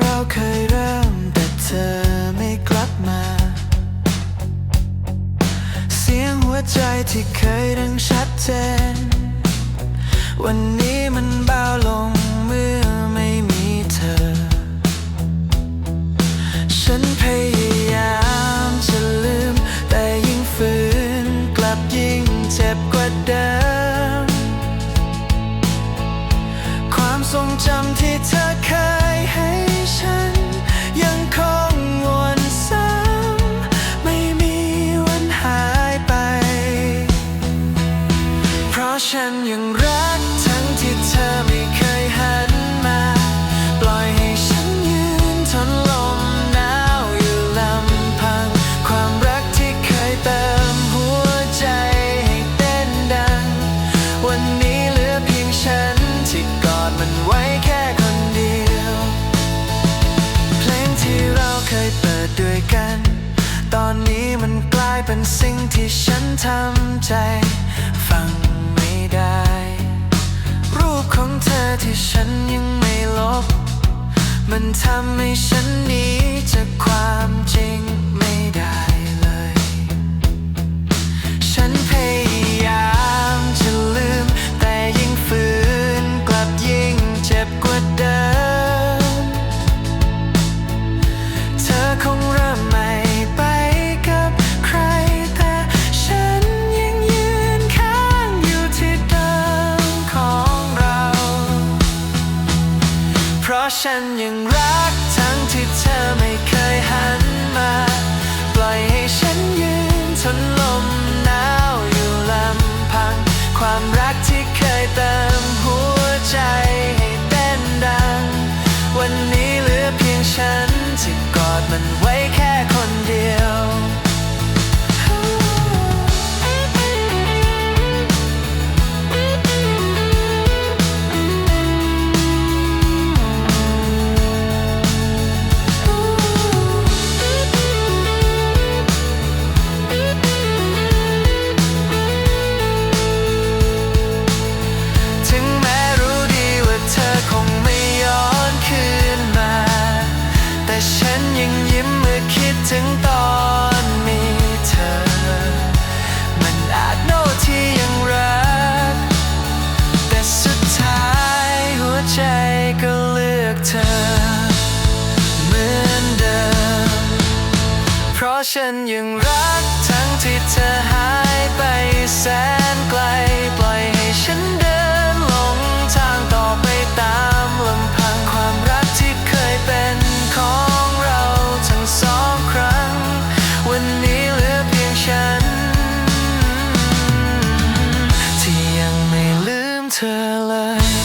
เราเคยเริ่มแต่เธอไม่กลับมา เสียงหัวใจที่เคยดังชัดเจน วันนี้มันเบาลงเมื่อไม่มีเธอ ฉันพยายามจะลืม แต่ยิ่งฝืนกลับยิ่งเจ็บกว่าเดิม ความทรงจำที่ ทำใจ ฟังไม่ได้ รูปของเธอที่ฉันยังไม่ลบ มันทำให้ฉันหนีจากความ ฉันยัง ฉันยังรักทั้งที่เธอหายไปแสนไกล ปล่อยให้ฉันเดินหลงทางต่อไปตามลำพังความรักที่เคยเป็นของเราทั้งสองครั้ง วันนี้เหลือเพียงฉัน ที่ยังไม่ลืมเธอเลย